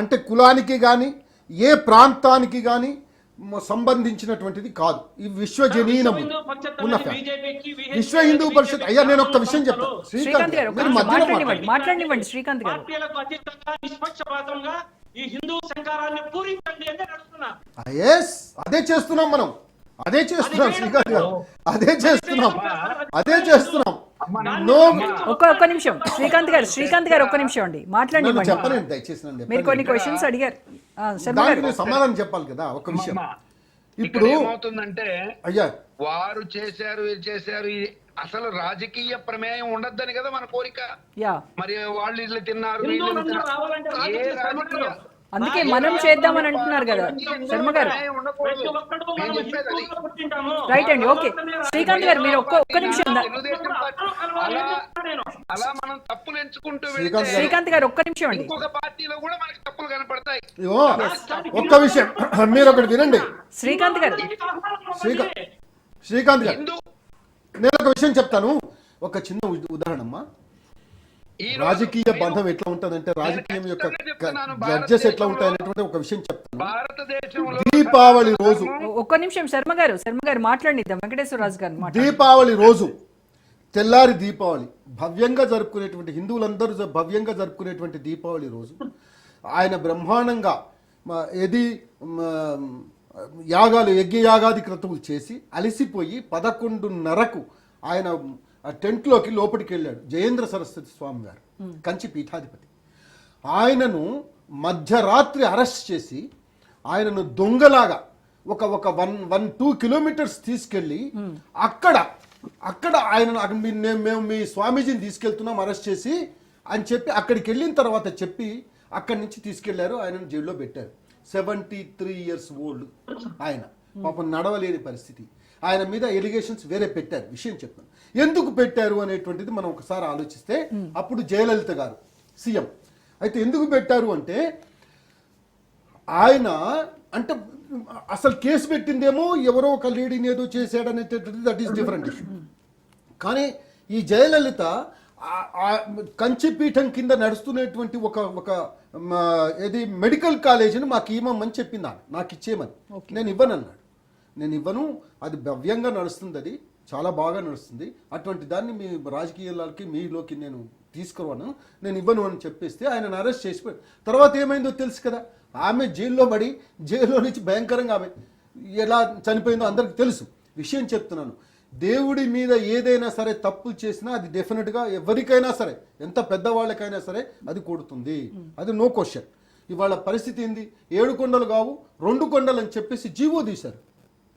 అంటే కులానికి కానీ ఏ ప్రాంతానికి కానీ సంబంధించినటువంటిది కాదు. ఈ విశ్వజనీనము విశ్వ హిందూ పరిషత్ ఉన్న విశ్వ హిందూ పరిషత్ అయ్యా నేను ఒక్క విషయం చెప్తాను. శ్రీకాంత్ గారు మీరు మధ్యలో మాట్లాడివ్వండి శ్రీకాంత్ గారు. పార్టీలకు అతీతంగా నిష్పక్షపాతంగా ఈ హిందూ సంకారాన్ని పూరించండి అని నడుస్తున్నా. ఎస్ అదే చేస్తున్నాం మనం. అదే చేస్తున్నాం శ్రీకాంత్ గారు. అదే చేస్తున్నాం. అదే చేస్తున్నాం. ఒక్క ఒక్క నిమిషం. శ్రీకాంత్ గారు శ్రీకాంత్ గారు ఒక్క నిమిషం అండి. దయచేసి నన్ను మీరు కొన్ని. క్వశ్చన్స్ అడిగారు. సమాధానం చెప్పాలి కదా ఒక విషయం అమ్మా, ఇక్కడ ఇప్పుడు ఏమవుతుందంటే అయ్యా. వారు చేశారు వీరు చేశారు అసలు రాజకీయ ప్రమేయం ఉండద్దని కదా మన కోరిక. యా. మరి వాళ్ళు ఇల్లు తిన్నారు ఏ రాజకీయ అందుకే మనం చేద్దామని అంటున్నారు కదా శర్మ గారు. రైట్ అండి ఓకే శ్రీకాంత్ గారు మీరు ఒక్క ఒక్క నిమిషం అలా మనం తప్పులు ఎంచుకుంటూ శ్రీకాంత్ గారు ఒక్క నిమిషం అండి. ఇంకొక పార్టీలో కూడా మనకి తప్పులు కనపడతాయి ఇగో ఒక్క విషయం. మీరు ఒకటి వినండి శ్రీకాంత్ గారు. శ్రీకాంత్ శ్రీకాంత్ గారు. నేను ఒక విషయం చెప్తాను. ఒక చిన్న ఉద- ఉదాహరణ అమ్మా ఈ రోజు రాజకీయ బంధం ఎట్లా ఉంటుందంటే రాజకీయం యొక్క జడ్జెస్ ఎట్లా భారతదేశంలో- ఉంటాయి అనేటువంటి ఒక విషయం చెప్తాను. భారతదేశంలో దీపావళి రోజు. ఒక్క నిమిషం శర్మ గారు శర్మ గారు మాట్లాడిద్దాం వెంకటేశ్వర రాజు గారు. దీపావళి రోజు తెల్లారి దీపావళి భవ్యంగా జరుపుకునేటువంటి హిందువులందరూ భవ్యంగా జరుపుకునేటువంటి దీపావళి రోజు. ఆయన బ్రహ్మాండంగా ఏది మ- యాగాలు యజ్ఞ యాగాది క్రతువులు చేసి అలసిపోయి పదకొండున్నరకు ఆయన ఆ టెంట్లోకి లోపలికి వెళ్ళాడు జయేంద్ర సరస్వతి స్వామి గారు కంచి పీఠాధిపతి. ఆయనను మధ్యరాత్రి అరెస్ట్ చేసి ఆయనను దొంగలాగా ఒక ఒక వన్ వన్ టూ కిలోమీటర్స్ తీసుకెళ్ళి అక్కడ అక్కడ ఆయన మేము మీ స్వామీజీని తీసుకెళ్తున్నాం అరెస్ట్ చేసి అని చెప్పి అక్కడికి వెళ్ళిన తర్వాత చెప్పి అక్కడి నుంచి తీసుకెళ్ళారు ఆయనను జైల్లో పెట్టారు. సెవెంటీ త్రీ ఇయర్స్ ఓల్డ్ ఆయన. పాపం నడవలేని పరిస్థితి. ఆయన మీద ఎలిగేషన్స్ వేరే పెట్టారు. విషయం చెప్తాను ఎందుకు పెట్టారు అనేటువంటిది మనం ఒకసారి ఆలోచిస్తే అప్పుడు జయలలిత గారు సీఎం. అయితే ఎందుకు పెట్టారు అంటే ఆయన అంటే అసలు కేసు పెట్టిందేమో ఎవరో ఒక లేడీని ఏదో చేశాడనేటటువంటిది దట్ ఈస్ డిఫరెంట్ ఇష్యూ కానీ ఈ జయలలిత కంచిపీఠం కింద నడుస్తున్నటువంటి ఒక ఒక ఏది మెడికల్ కాలేజీని మాకు ఇవ్వమని చెప్పింది ఆమె. నాకు ఇచ్చేయమని. నేను ఇవ్వను అన్నాడు నేను ఇవ్వను అది భవ్యంగా నడుస్తుంది అది చాలా బాగా నడుస్తుంది. అటువంటి దాన్ని మీ రాజకీయాలకి మీలోకి నేను తీసుకురాను. నేను ఇవ్వను అని చెప్పేస్తే ఆయన అరెస్ట్ చేసిపోయి తర్వాత ఏమైందో తెలుసు కదా? ఆమె జైల్లో పడి జైల్లో నుంచి భయంకరంగా ఆమె ఎలా చనిపోయిందో అందరికి తెలుసు. విషయం చెప్తున్నాను. దేవుడి మీద ఏదైనా సరే తప్పులు చేసినా అది డెఫినెట్గా ఎవరికైనా సరే ఎంత పెద్దవాళ్ళకైనా సరే అది కొడుతుంది. అది నో క్వశ్చన్ ఇవాళ పరిస్థితి ఏంది? ఏడు కొండలు కావు రెండు కొండలు అని చెప్పేసి జీవో తీశారు.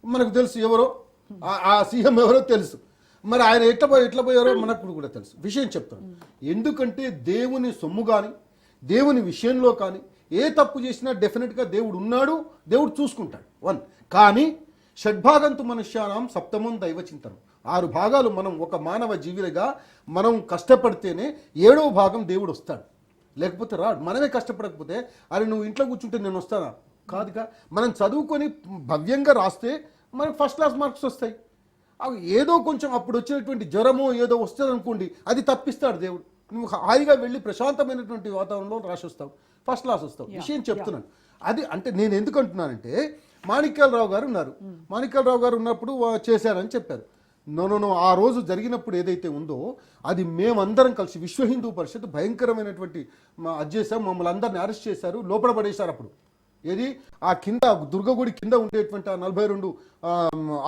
మనకు తెలుసు ఎవరో. ఆ- ఆ సీఎం ఎవరో తెలుసు. మరి ఆయన ఎట్లా పోయి ఎట్లా పోయారో మనకు కూడా తెలుసు. విషయం చెప్తాను. ఎందుకంటే దేవుని సొమ్ము కానీ దేవుని విషయంలో కానీ ఏ తప్పు చేసినా డెఫినెట్గా దేవుడు ఉన్నాడు దేవుడు చూసుకుంటాడు. వన్. కానీ షడ్భాగంతు మనుష్యానం సప్తమం దైవచింతనం. ఆరు భాగాలు మనం ఒక మానవ జీవిగా మనం కష్టపడితేనే ఏడవ భాగం దేవుడు వస్తాడు. లేకపోతే రాడు. మనమే కష్టపడకపోతే అరే నువ్వు ఇంట్లో కూర్చుంటే నేను వస్తానా? కాదుగా. మనం చదువుకొని భవ్యంగా రాస్తే మనకు ఫస్ట్ క్లాస్ మార్క్స్ వస్తాయి. అవి ఏదో కొంచెం అప్పుడు వచ్చినటువంటి జ్వరమో ఏదో వస్తుంది అనుకోండి అది తప్పిస్తాడు దేవుడు. నువ్వు హాయిగా వెళ్ళి ప్రశాంతమైనటువంటి వాతావరణంలో రాసి వస్తావు. ఫస్ట్ క్లాస్ వస్తావు. విషయం చెప్తున్నాను. అది అంటే నేను ఎందుకు అంటున్నానంటే మాణిక్యాలరావు గారు ఉన్నారు. మాణిక్యాలరావు గారు ఉన్నప్పుడు చేశారని చెప్పారు. నో ఆ రోజు జరిగినప్పుడు ఏదైతే ఉందో అది మేమందరం కలిసి విశ్వ హిందూ పరిషత్ భయంకరమైనటువంటి అది చేశాం. మమ్మల్ని అందరిని అరెస్ట్ చేశారు. లోపల పడేశారు అప్పుడు. ఏది? ఆ కింద దుర్గగుడి కింద ఉండేటువంటి ఆ నలభై రెండు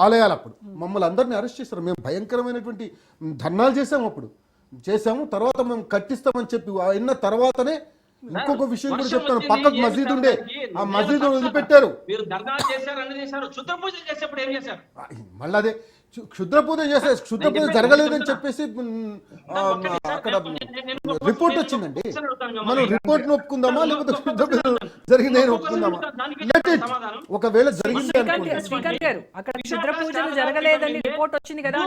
ఆలయాలు అప్పుడు మమ్మల్ని అందరినీ అరెస్ట్ చేశారు. మేము భయంకరమైనటువంటి ధర్నాలు చేసాము అప్పుడు. చేసాము తర్వాత మేము కట్టిస్తామని చెప్పి అయిన తర్వాతనే ఇంకొక విషయం కూడా చెప్తాను. పక్కకు మసీద్ ఉండే ఆ మసీద్. వదిలిపెట్టారు. మళ్ళీ అదే. క్షుద్ర పూజ చేసే క్షుద్ర పూజ జరగలేదని. చెప్పేసి అక్కడ రిపోర్ట్ వచ్చిందండి. మనం. రిపోర్ట్ ఒప్పుకుందామా లేకపోతే క్షుద్ర పూజ ఒక ఒప్పుకుందామా. ఒకవేళ జరిగింది అనుకోండి. గారు అక్కడ క్షుద్ర పూజలు జరగలేదని రిపోర్ట్ వచ్చింది కదా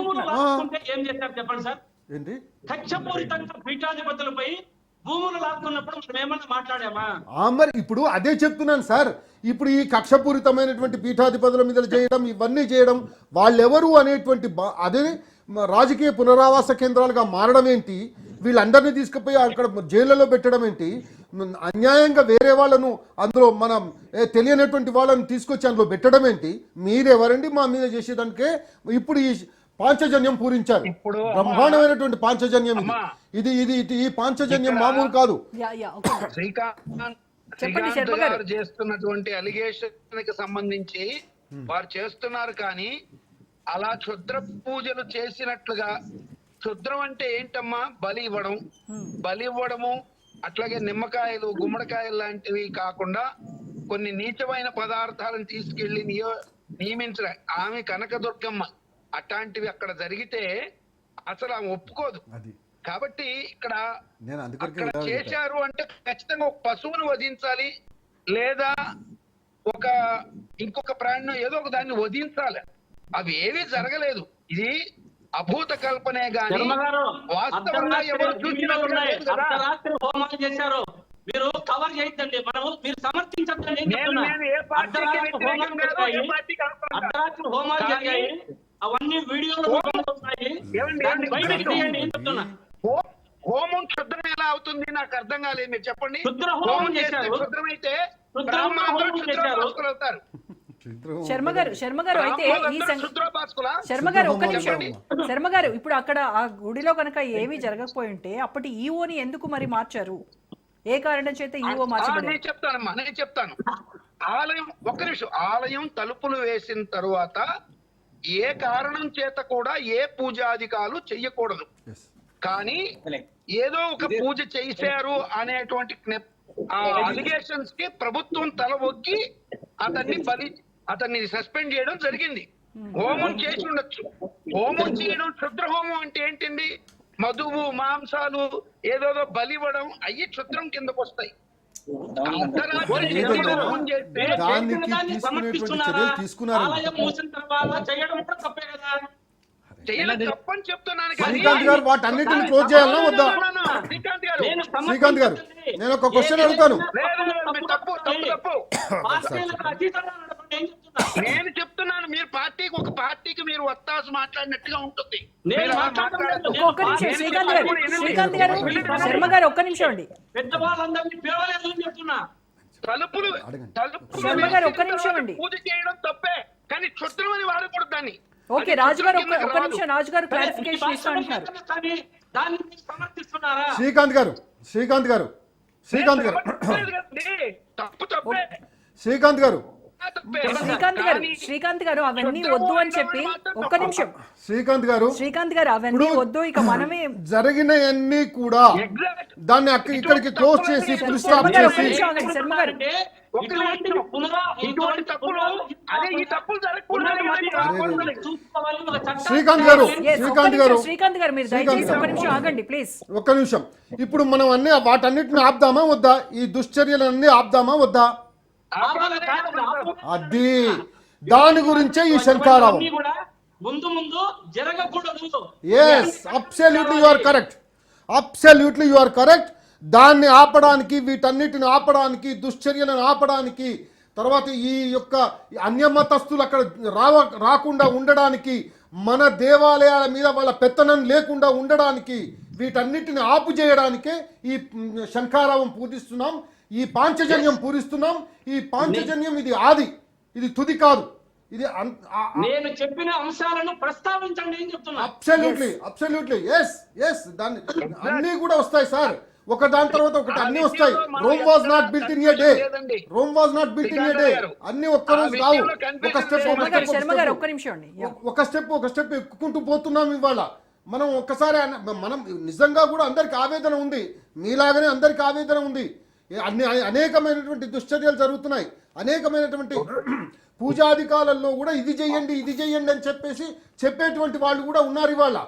ఏం చేస్తారు చెప్పండి సార్? ఏంటి? కక్షపూరితంగా పీఠాధిపతులపై భూములు లాక్కున్నప్పుడు మనం ఏమన్నా మాట్లాడామా? మరి ఇప్పుడు అదే చెప్తున్నాను సార్. ఇప్పుడు ఈ కక్షపూరితమైనటువంటి పీఠాధిపతుల మీద చేయడం ఇవన్నీ చేయడం వాళ్ళెవరు అనేటువంటి అదే రాజకీయ పునరావాస కేంద్రాలుగా మారడం ఏంటి? వీళ్ళందరినీ తీసుకుపోయి అక్కడ జైళ్ళలో పెట్టడం ఏంటి? అన్యాయంగా వేరే వాళ్ళను అందులో మనం తెలియనటువంటి వాళ్ళని తీసుకొచ్చి అందులో పెట్టడం ఏంటి? మీరెవరండి మా మీద చేసేదానికే? ఇప్పుడు ఈ పాంచజన్యం పూరించారు. ఇప్పుడు అమ్మా- బ్రహ్మాండమైనటువంటి పాంచజన్యం ఇది. ఇది ఇది ఈ పాంచజన్యం మామూలు కాదు. శ్రీకాంత్ చేస్తున్నటువంటి అలిగేషన్కి సంబంధించి వారు చేస్తున్నారు కానీ అలా క్షుద్ర పూజలు చేసినట్లుగా క్షుద్రం అంటే ఏంటమ్మా? బలి ఇవ్వడం. బలి ఇవ్వడము అట్లాగే నిమ్మకాయలు గుమ్మడికాయలు లాంటివి కాకుండా కొన్ని నీచమైన పదార్థాలను తీసుకెళ్ళి నియో నియమించడం. ఆమె కనకదుర్గమ్మ. అట్లాంటివి అక్కడ జరిగితే అసలు ఆమె ఒప్పుకోదు. అది. కాబట్టి ఇక్కడ నేను అందుకొరకే అక్కడ. చేశారు అంటే ఖచ్చితంగా ఒక పశువును వధించాలి లేదా ఒక ఇంకొక ప్రాణిని ఏదో ఒక దాన్ని వధించాలి. అవి ఏవి జరగలేదు. ఇది అభూత కల్పనే గాని వాస్తవంగా ఎవరు. అర్ధరాత్రి హోమాలు చేశారు. మీరు కవర్ చేయొద్దండి. మనము మీరు సమర్థించద్దండి. నేను నేను- చెప్తున్నా. నేను ఏ పార్టీకి అర్ధరాత్రి హోమాలు జరిగాయి. అవన్నీ వీడియోలు హోమం- బయటకు తీయండి చెప్తున్నా? క్షుద్రం ఎలా అవుతుంది? నాకు అర్థం కాలేదు. మీరు చెప్పండి. క్షుద్ర హోమం చేశారు. క్షుద్రమైతే అవుతారు. శర్మ గారు శర్మ గారు అయితే ఈ? శర్మ గారు ఒక్క నిమిషం. చెప్పండి. శర్మ గారు ఇప్పుడు అక్కడ ఆ గుడిలో కనుక ఏమీ జరగకపోయి ఉంటే అప్పటి ఈఓని ఎందుకు మరి మార్చారు? ఏ కారణం చేత ఈఓ నేను చెప్తానమ్మా నేను చెప్తాను. ఆలయం ఒక్క నిమిషం. ఆలయం తలుపులు వేసిన తరువాత ఏ కారణం చేత కూడా ఏ పూజాధికాలు చెయ్యకూడదు. కానీ ఏదో ఒక పూజ చేశారు అనేటువంటి అలిగేషన్స్కి ప్రభుత్వం తల ఒగ్గి అతన్ని బలి అతన్ని సస్పెండ్ చేయడం జరిగింది. హోమం చేసి ఉండొచ్చు. హోమం చేయడం క్షుద్ర హోమం అంటే ఏంటండి? మధువు మాంసాలు ఏదోదో బలి ఇవ్వడం అయ్యి క్షుద్రం కిందకు వస్తాయి దానికి తీసుకునేటువంటి శ్రీకాంత్ గారు వాటన్నిటిని క్లోజ్ చేయాలన్నా వద్దా? శ్రీకాంత్ గారు నేను శ్రీకాంత్ గారు, సమర్థించండి. నేను ఒక క్వశ్చన్ అడుగుతాను. నేను చెప్తున్నాను మీరు పార్టీకి ఒక పార్టీకి మీరు వత్తాసు మాట్లాడినట్టుగా ఉంటుంది. ఒక్క నిమిషం నేను శ్రీకాంత్ గారు చెప్పేది వినండి. శ్రీకాంత్ గారు శర్మ గారు ఒక్క నిమిషం అండి. పెద్దవాళ్ళందరినీ పిలవలేదు అని చెప్తున్నా. తలుపులు శర్మ గారు, ఒక్క నిమిషం అండి. పూజ చేయడం తప్పే కానీ అని వాడకూడదు దాన్ని. ఓకే అది రాజు గారు క్షుద్రం ఒక్క నిమిషం. రాజు గారు క్లారిఫికేషన్ ఇస్తా అంటున్నారు. శ్రీకాంత్ గారు శ్రీకాంత్ గారు శ్రీకాంత్ గారు. శ్రీకాంత్ గారు శ్రీకాంత్ గారు శ్రీకాంత్ గారు అవన్నీ వద్దు అని చెప్పి ఒక్క నిమిషం శ్రీకాంత్ గారు శ్రీకాంత్ గారు అవన్నీ వద్దు ఇక మనమే జరిగినవన్నీ కూడా. దాన్ని ఇక్కడికి క్లోజ్ చేసి చేసి శర్మ గారు. ఒక శ్రీకాంత్ గారు శ్రీకాంత్ గారు శ్రీకాంత్ గారు మీరు దయచేసి ఒక్క గారు. నిమిషం ఆగండి ప్లీజ్ ఒక్క నిమిషం ఇప్పుడు మనం అన్ని వాటన్నిటిని ఆపుదామా వద్దా ఈ దుశ్చర్యలన్నీ ఆపుదామా వద్దా. అది దాని గురించే ఈ శంకారావం. ముందు ముందు జరగకూడదు. Yes absolutely you are correct absolutely you are correct దాన్ని ఆపడానికి వీటన్నిటిని ఆపడానికి దుశ్చర్యలను ఆపడానికి తర్వాత ఈ యొక్క అన్యమతస్తులు అక్కడ రావ రాకుండా ఉండడానికి మన దేవాలయాల మీద వాళ్ళ పెత్తనం లేకుండా ఉండడానికి వీటన్నిటిని ఆపు చేయడానికే ఈ శంఖారావం పూజిస్తున్నాం. ఈ పాంచజన్యం పూరిస్తున్నాం. ఈ పాంచజన్యం ఇది ఆది. ఇది తుది కాదు. ఇది నేను చెప్పిన అంశాలను ప్రస్తావించండి అని చెప్తున్నా. అబ్సల్యూట్లీ అబ్సల్యూట్లీ ఎస్ ఎస్ దాన్ని అన్ని కూడా వస్తాయి సార్ ఒక దాని తర్వాత ఒకటి అన్ని వస్తాయి. Rome was not built in a day Rome was not built in a day అన్ని ఒక్క రోజు రావు ఒక స్టెప్ ఒక స్టెప్. ఒక స్టెప్ ఒక స్టెప్ ఎక్కుకుంటూ పోతున్నాం ఇవాళ. మనం ఒక్కసారి మనం నిజంగా కూడా అందరికి ఆవేదన ఉంది. మీలాగనే అందరికి ఆవేదన ఉంది. ఏ- అన్ని అనేకమైనటువంటి దుశ్చర్యలు జరుగుతున్నాయి. అనేకమైనటువంటి పూజాధికాలలో కూడా ఇది చెయ్యండి ఇది చెయ్యండి అని చెప్పేసి చెప్పేటువంటి వాళ్ళు కూడా ఉన్నారు ఇవాళ.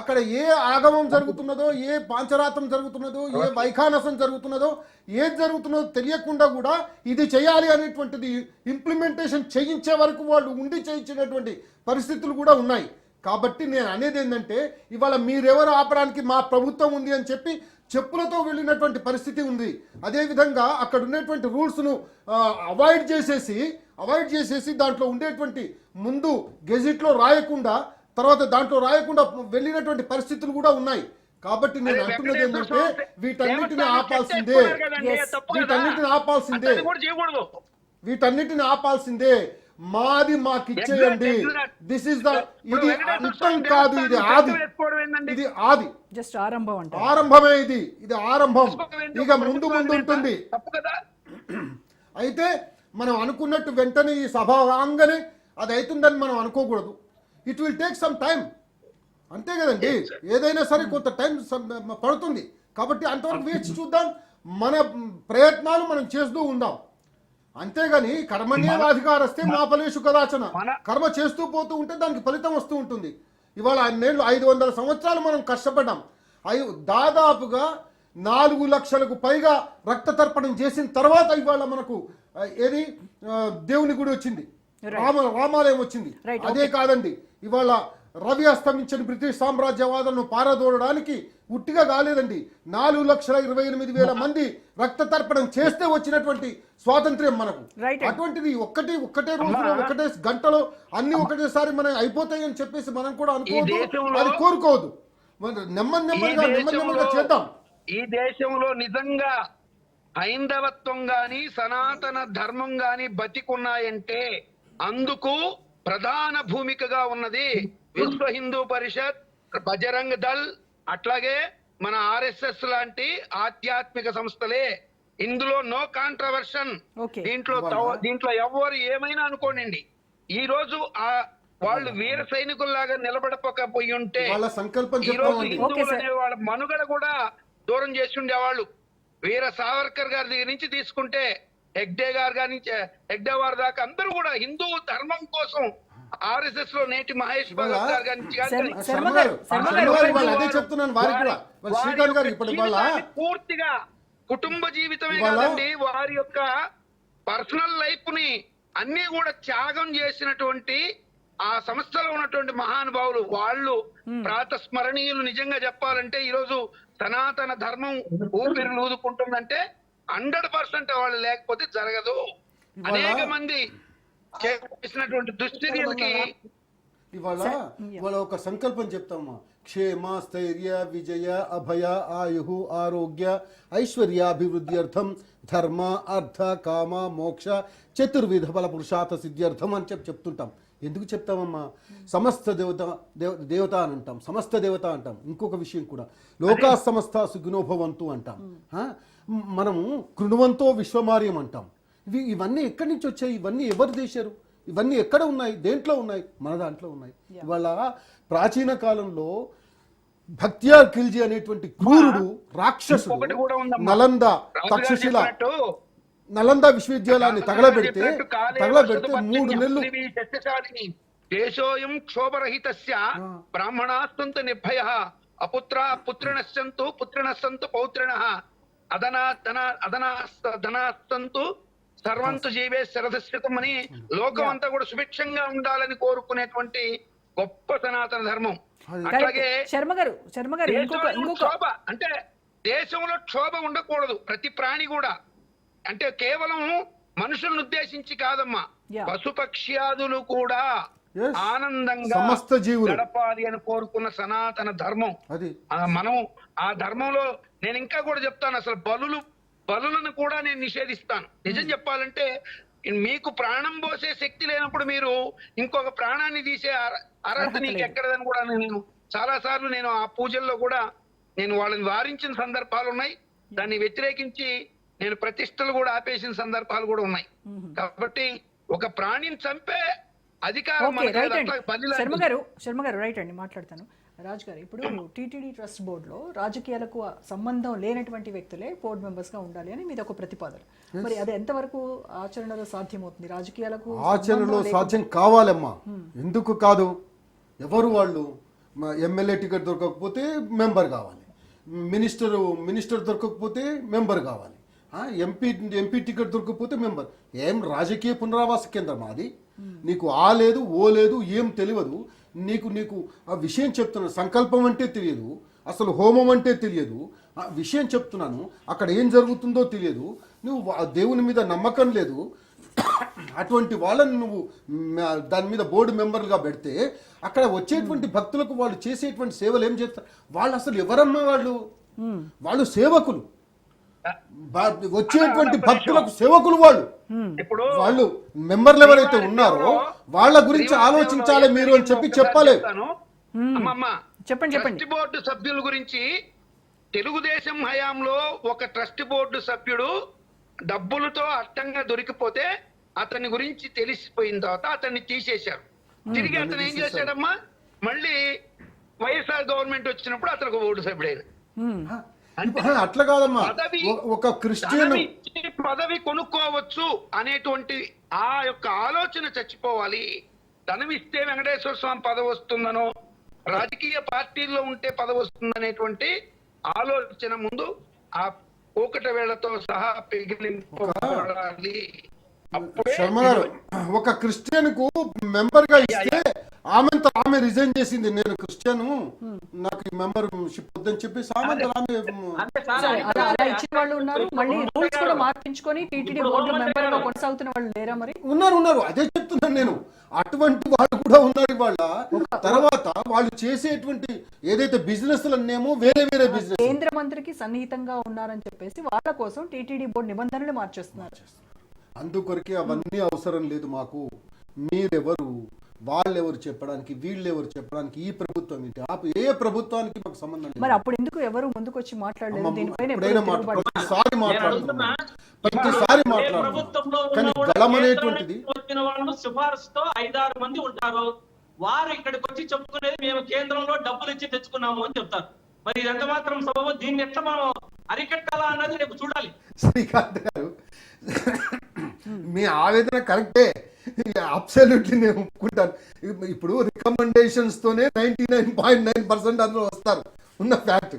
అక్కడ ఏ ఆగమం జరుగుతున్నదో ఏ పాంచరాతం జరుగుతున్నదో ఏ వైఖానసం జరుగుతున్నదో ఏది జరుగుతున్నదో తెలియకుండా కూడా ఇది చేయాలి అనేటువంటిది ఇంప్లిమెంటేషన్ చేయించే వరకు వాళ్ళు ఉండి చేయించినటువంటి పరిస్థితులు కూడా ఉన్నాయి. కాబట్టి నేను అనేది ఏంటంటే ఇవాళ మీరెవరు ఆపడానికి మా ప్రభుత్వం ఉంది అని చెప్పి చెప్పులతో వెళ్ళినటువంటి పరిస్థితి ఉంది. అదేవిధంగా అక్కడ ఉన్నటువంటి రూల్స్ను అవాయిడ్ చేసేసి అవాయిడ్ చేసేసి దాంట్లో ఉండేటువంటి ముందు గెజిట్లో రాయకుండా తర్వాత దాంట్లో రాయకుండా వెళ్ళినటువంటి పరిస్థితులు కూడా ఉన్నాయి. కాబట్టి నేను అంటున్నది ఏంటంటే వీటన్నిటిని ఆపాల్సిందే? వీటన్నిటిని ఆపాల్సిందే. వీటన్నిటిని ఆపాల్సిందే. మాది మాకు ఇచ్చేయండి దిస్ ఇస్ ద ఇది అంతం కాదు ఇది ఆది? ఇది ఆది. జస్ట్ ఆరంభం అంటారు. ఆరంభమే ఇది. ఇది ఆరంభం? ఇక ముందు ముందు ఉంటుంది. తప్పు కదా? అయితే మనం అనుకున్నట్టు వెంటనే ఈ సభ రాగానే అది అవుతుందని మనం అనుకోకూడదు. It will take some time అంతే కదండి. ఏదైనా సరే కొంత టైం పడుతుంది. కాబట్టి అంతవరకు వేచి చూద్దాం. మన ప్రయత్నాలు మనం చేస్తూ ఉందాం. అంతేగాని కర్మణ్యేవాధికారస్తే మా ఫలేషు కదాచన. కర్మ చేస్తూ పోతూ ఉంటే దానికి ఫలితం వస్తూ ఉంటుంది. ఇవాళ అన్నేళ్ళు ఐదు వందల సంవత్సరాలు మనం కష్టపడ్డాం. అయి దాదాపుగా నాలుగు లక్షలకు పైగా రక్త తర్పణం చేసిన తర్వాత ఇవాళ మనకు ఏది? దేవుని గుడి వచ్చింది. రామ రామాలయం వచ్చింది. అదే కాదండి. ఇవాళ రవి అస్తమించిన బ్రిటిష్ సామ్రాజ్యవాదులను పారదోడడానికి ఉట్టిగా కాలేదండి నాలుగు లక్షల ఇరవై ఎనిమిది వేల మంది రక్త తర్పణం చేస్తే వచ్చినటువంటి స్వాతంత్ర్యం మనకు. అటువంటిది ఒక్కటి ఒక్కటే రోజులో ఒకటే గంటలో అన్ని ఒకటేసారి మనం అయిపోతాయి అని చెప్పేసి మనం కూడా అనుకోవద్దు. అది కోరుకోవద్దు. మన నెమ్మది నెమ్మదిగా నెమ్మది నెమ్మదిగా చేద్దాం. ఈ దేశంలో నిజంగా హైందవత్వం గాని సనాతన ధర్మం గాని బతికున్నాయంటే అందుకు ప్రధాన భూమికగా ఉన్నది విశ్వ హిందూ పరిషత్ బజరంగ్ దళ్ అట్లాగే మన ఆర్ఎస్ఎస్ లాంటి ఆధ్యాత్మిక సంస్థలే. ఇందులో నో కాంట్రవర్షన్. దీంట్లో దీంట్లో ఎవరు ఏమైనా అనుకోనండి ఈ రోజు ఆ వాళ్ళు వీర సైనికుల్లాగా నిలబడకపోయి ఉంటే వాళ్ళ సంకల్పం ఈ రోజు హిందువులు. అనే వాళ్ళ మనుగడ కూడా దూరం చేసి ఉండేవాళ్ళు. వీర సావర్కర్ గారి దగ్గర నుంచి తీసుకుంటే హెగ్డే గారు గారి నుంచి హెగ్డే వారి దాకా అందరూ కూడా హిందూ ధర్మం కోసం ఆర్ఎస్ఎస్లో నేటి మహేష్ భగత్ గారి అదే చెప్తున్నాను వారికి కూడా. శ్రీకాంత్ గారు పూర్తిగా కుటుంబ జీవితమే కాదండి వారి యొక్క పర్సనల్ లైఫ్ని అన్ని కూడా త్యాగం చేసినటువంటి ఆ సంస్థలో ఉన్నటువంటి మహానుభావులు వాళ్ళు ప్రాతస్మరణీయులు నిజంగా చెప్పాలంటే ఈ రోజు సనాతన ధర్మం ఊపిరి ఊదుకుంటుందంటే హండ్రెడ్ పర్సెంట్ వాళ్ళు లేకపోతే జరగదు. అనేక మంది చేసినటువంటి దుశ్చర్యలకి ఇవాళ ఇవాళ ఒక సంకల్పం చెప్తామా? క్షేమ స్థైర్య విజయ అభయ ఆయు ఆరోగ్య ఐశ్వర్యాభివృద్ధి అర్థం ధర్మ అర్థ కామ మోక్ష చతుర్విధ బల పురుషార్థ సిద్ధ్యర్థం అని చెప్పి చెప్తుంటాం. ఎందుకు చెప్తామమ్మా? సమస్త దేవత దేవ దేవత అని అంటాం. సమస్త దేవత అంటాం. ఇంకొక విషయం కూడా. లోకా సమస్త సుగుణోభవంతు అంటాం? మనము కృణవంతో విశ్వమార్యం అంటాం. ఇవి ఇవన్నీ ఎక్కడి నుంచి వచ్చాయి? ఇవన్నీ ఎవరు చేశారు? ఇవన్నీ ఎక్కడ ఉన్నాయి? దేంట్లో ఉన్నాయి? మన దాంట్లో ఉన్నాయి. ఇవాళ ప్రాచీన కాలంలో భక్త్యార్ ఖిల్జీ అనేటువంటి క్రూరుడు రాక్షసుడు. నలంద తక్షశిల నలంద విశ్వవిద్యాలయాన్ని తగలబెడితే తగలబెడితే మూడు నెలలు దేశోయం క్షోభరహితస్య బ్రాహ్మణాస్తంతు నిర్భయ అపుత్ర పుత్రిణశ్చంతు పుత్రిణస్సంతు పౌత్రిణ అదనా ధన అదనా ధనాస్తంతు సర్వంతు జీవే శరదశ్రితం అని లోకం అంతా కూడా సుభిక్షంగా ఉండాలని కోరుకునేటువంటి గొప్ప సనాతన ధర్మం. అట్లాగే శర్మ గారు శర్మ గారు ఇంకొక దేశంలో ఇంకొక క్షోభ అంటే దేశంలో క్షోభ ఉండకూడదు ప్రతి ప్రాణి కూడా. అంటే కేవలం మనుషులను ఉద్దేశించి కాదమ్మా. పశుపక్ష్యాదులు కూడా. ఆనందంగా సమస్త జీవులు. గడపాలి అని కోరుకున్న సనాతన ధర్మం. మనం ఆ ధర్మంలో నేను ఇంకా కూడా చెప్తాను అసలు బలులు బలులను కూడా నేను నిషేధిస్తాను. నిజం చెప్పాలంటే మీకు ప్రాణం పోసే శక్తి లేనప్పుడు మీరు ఇంకొక ప్రాణాన్ని తీసే అర- అర్హత నీకు ఎక్కడదని కూడా నేను చాలా సార్లు నేను ఆ పూజల్లో కూడా నేను వాళ్ళని వారించిన సందర్భాలు ఉన్నాయి. దాన్ని వ్యతిరేకించి నేను ప్రతిష్టలు కూడా ఆపేసిన సందర్భాలు కూడా ఉన్నాయి. కాబట్టి ఒక ప్రాణిని చంపే అధికారం శర్మ లాంటిది. గారు శర్మ గారు రైట్ అండి మాట్లాడతాను. రాజు గారు ఇప్పుడు టీటీడీ ట్రస్ట్ బోర్డులో రాజకీయాలకు సంబంధం లేనటువంటి వ్యక్తులే బోర్డు మెంబర్స్గా ఉండాలి అని మీది ఒక ప్రతిపాదన మరి అది ఎంతవరకు ఆచరణలో సాధ్యమవుతుంది? రాజకీయాలకు ఆచరణలో సాధ్యం కావాలమ్మా. ఎందుకు కాదు? ఎవరు వాళ్ళు? ఎమ్మెల్యే టికెట్ దొరకకపోతే మెంబర్ కావాలి. మినిస్టర్ మినిస్టర్ దొరకకపోతే మెంబర్ కావాలి. ఎంపీ ఎంపీ టికెట్ దొరకకపోతే మెంబర్. ఏం రాజకీయ పునరావాస కేంద్రం అది? నీకు ఆ లేదు ఓ లేదు ఏం తెలియదు. నీకు నీకు ఆ విషయం చెప్తున్నాను సంకల్పం అంటే తెలియదు అసలు హోమం అంటే తెలియదు. ఆ విషయం చెప్తున్నాను అక్కడ ఏం జరుగుతుందో తెలియదు. నువ్వు ఆ దేవుని మీద నమ్మకం లేదు. అటువంటి వాళ్ళని నువ్వు దాని మీద బోర్డు మెంబర్గా పెడితే అక్కడ వచ్చేటువంటి భక్తులకు వాళ్ళు చేసేటువంటి సేవలు ఏం చేస్తారు? వాళ్ళు అసలు ఎవరమ్మా వాళ్ళు? వాళ్ళు సేవకులు. వచ్చేటువంటి భక్తులకు సేవకులు వాళ్ళు. ఇప్పుడు వాళ్ళు మెంబర్లు ఎవరైతే ఉన్నారో వాళ్ళ గురించి ఆలోచించాలి మీరు అని చెప్పి చెప్పాలి. చెప్పండి, చెప్పండి. ట్రస్ట్ బోర్డు సభ్యుల గురించి తెలుగుదేశం హయాంలో ఒక ట్రస్ట్ బోర్డు సభ్యుడు డబ్బులతో అట్టంగా దొరికిపోతే అతని గురించి తెలిసిపోయిన తర్వాత అతన్ని తీసేశారు. తిరిగి అతను ఏం చేశాడమ్మా? మళ్ళీ వైఎస్ఆర్ గవర్నమెంట్ వచ్చినప్పుడు అతను ఒక బోర్డు సభ్యుడైన. అట్లా కాదమ్మా. పదవి ఒక- క్రిస్టియన్ పదవి కొనుక్కోవచ్చు అనేటువంటి ఆ యొక్క ఆలోచన చచ్చిపోవాలి. ధనం ఇస్తే వెంకటేశ్వర స్వామి పదవి వస్తుందనో రాజకీయ పార్టీల్లో ఉంటే పదవి వస్తుందనేటువంటి ఆలోచన ముందు ఆ ఒకట వేళతో సహా పిగిలింపబడాలి ఒక క్రిస్టియన్కు మెంబర్గా ఇస్తే ఆమె ఆమె రిజైన్ చేసింది. నేను క్రిస్టియన్. నాకు ఈ మెంబర్షిప్ వద్దని చెప్పేసి ఆమె. ఇచ్చిన వాళ్ళు ఉన్నారు. మళ్ళీ రూల్స్ కూడా మార్పించుకొని టీటీడీ బోర్డు మెంబర్గా కొనసాగుతున్న వాళ్ళు లేరా మరి? ఉన్నారు ఉన్నారు. అదే చెప్తున్నాను నేను. అటువంటి వాళ్ళు కూడా ఉన్నారు ఇవాళ. తర్వాత వాళ్ళు చేసేటువంటి ఏదైతే బిజినెస్ అన్నేమో వేరే వేరే బిజినెస్ కేంద్ర మంత్రికి సన్నిహితంగా ఉన్నారని చెప్పేసి వాళ్ళ కోసం టీటీడీ బోర్డు నిబంధనలు మార్చేస్తున్నారు. అందుకొరకే అవన్నీ అవసరం లేదు మాకు. మీరెవరు? వాళ్ళెవరు చెప్పడానికి వీళ్ళెవరు చెప్పడానికి ఈ ప్రభుత్వం ఏ ప్రభుత్వానికి మాకు సంబంధం లేదు. మరి అప్పుడు ఎందుకు ఎవరు ముందుకు వచ్చి మాట్లాడలేదు దీనిపైన ప్రతిసారి మాట్లాడుతున్నాం. మాట్లాడుతున్నాం. కానీ గళం అనేటువంటిది వచ్చిన వాళ్ళు సిఫారసుతో ఐదారు మంది ఉంటారు. వారు ఇక్కడికి వచ్చి చెప్పుకునేది మేము కేంద్రంలో డబ్బులు ఇచ్చి తెచ్చుకున్నాము అని చెప్తారు. మరి ఇది ఎంత మాత్రం సబబు దీన్ని ఎట్లా మనం అరికట్టాలా అన్నది రేపు చూడాలి. శ్రీకాంత్ గారు మీ ఆవేదన కరెక్టే. అబ్సల్యూట్లీ నేను ఒప్పుకుంటాను. ఇప్- ఇప్పుడు రికమెండేషన్స్ తోనే ninety nine point nine percent అందరూ వస్తారు. ఉన్న ఫ్యాక్ట్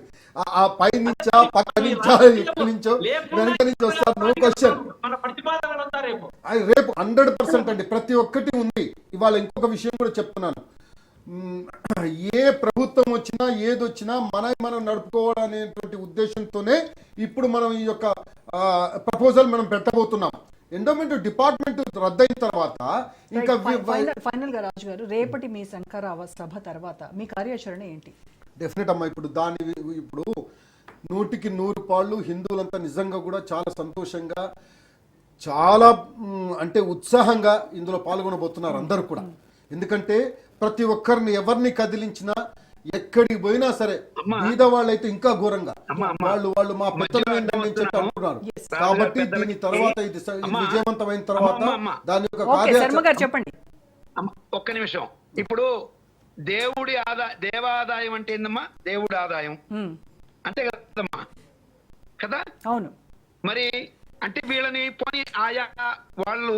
ఆ పై నుంచా పక్క నుంచా ఎక్కడి నుంచో వెనక నుంచి వస్తారు. నో క్వశ్చన్ అది రేపు. హండ్రెడ్ పర్సెంట్ అండి. ప్రతి ఒక్కటి ఉంది. ఇవాళ ఇంకొక విషయం కూడా చెప్తున్నాను. ఏ ప్రభుత్వం వచ్చినా ఏది వచ్చినా మన మనం నడుపుకోవడం అనేటువంటి ఉద్దేశంతోనే ఇప్పుడు మనం ఈ యొక్క ప్రపోజల్ మనం పెట్టబోతున్నాం. ఎండోమెంట్ డిపార్ట్మెంట్ రద్దయిన తర్వాత ఇంకా ఫైనల్గా రాజు గారు రేపటి మీ శంకరావ సభ తర్వాత మీ కార్యాచరణ ఏంటి? డెఫినెట్ అమ్మా ఇప్పుడు దాని ఇప్పుడు నూటికి నూరు పాళ్ళు హిందువులంతా నిజంగా కూడా చాలా సంతోషంగా చాలా అంటే ఉత్సాహంగా ఇందులో పాల్గొనబోతున్నారు అందరూ కూడా. ఎందుకంటే ప్రతి ఒక్కరిని ఎవరిని కదిలించినా ఎక్కడికి పోయినా సరే అమ్మా. మీద వాళ్ళైతే ఇంకా ఘోరంగా. వాళ్ళు వాళ్ళు మా పెద్దలు ఏంటని చెప్పి. అంటున్నారు. కాబట్టి దీని తర్వాత ఇది. విజయవంతమైన తర్వాత. దాని యొక్క ఓకే శర్మ గారు కార్యాచరణ చెప్పండి అమ్మ, ఒక్క నిమిషం ఇప్పుడు దేవుడి ఆదా దేవాదాయం అంటే ఏందమ్మా దేవుడి ఆదాయం. అంతే కదమ్మా కదా అవును మరి అంటే వీళ్ళని పోనీ ఆయా వాళ్ళు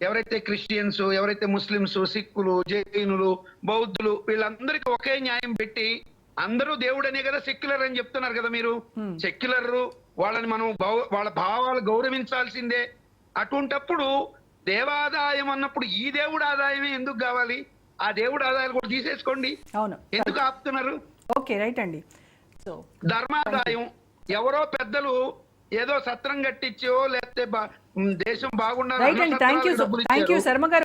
ఎవరైతే క్రిస్టియన్స్ ఎవరైతే ముస్లిమ్స్ సిక్కులు జైనులు బౌద్ధులు వీళ్ళందరికీ ఒకే న్యాయం పెట్టి అందరూ దేవుడనే కదా సెక్యులర్ అని చెప్తున్నారు కదా మీరు? సెక్యులర్ వాళ్ళని మనం వాళ్ళ భావాలు గౌరవించాల్సిందే. అటువంటప్పుడు దేవాదాయం అన్నప్పుడు ఈ దేవుడు ఆదాయమే ఎందుకు కావాలి? ఆ దేవుడు ఆదాయాలు కూడా తీసేసుకోండి. అవును. ఎందుకు ఆపుతున్నారు? ఓకే రైట్ అండి. సో ధర్మాదాయం. ఎవరో పెద్దలు ఏదో సత్రం కట్టించో లేకపోతే దేశం బాగుండాలి thank you thank you. Sharma garu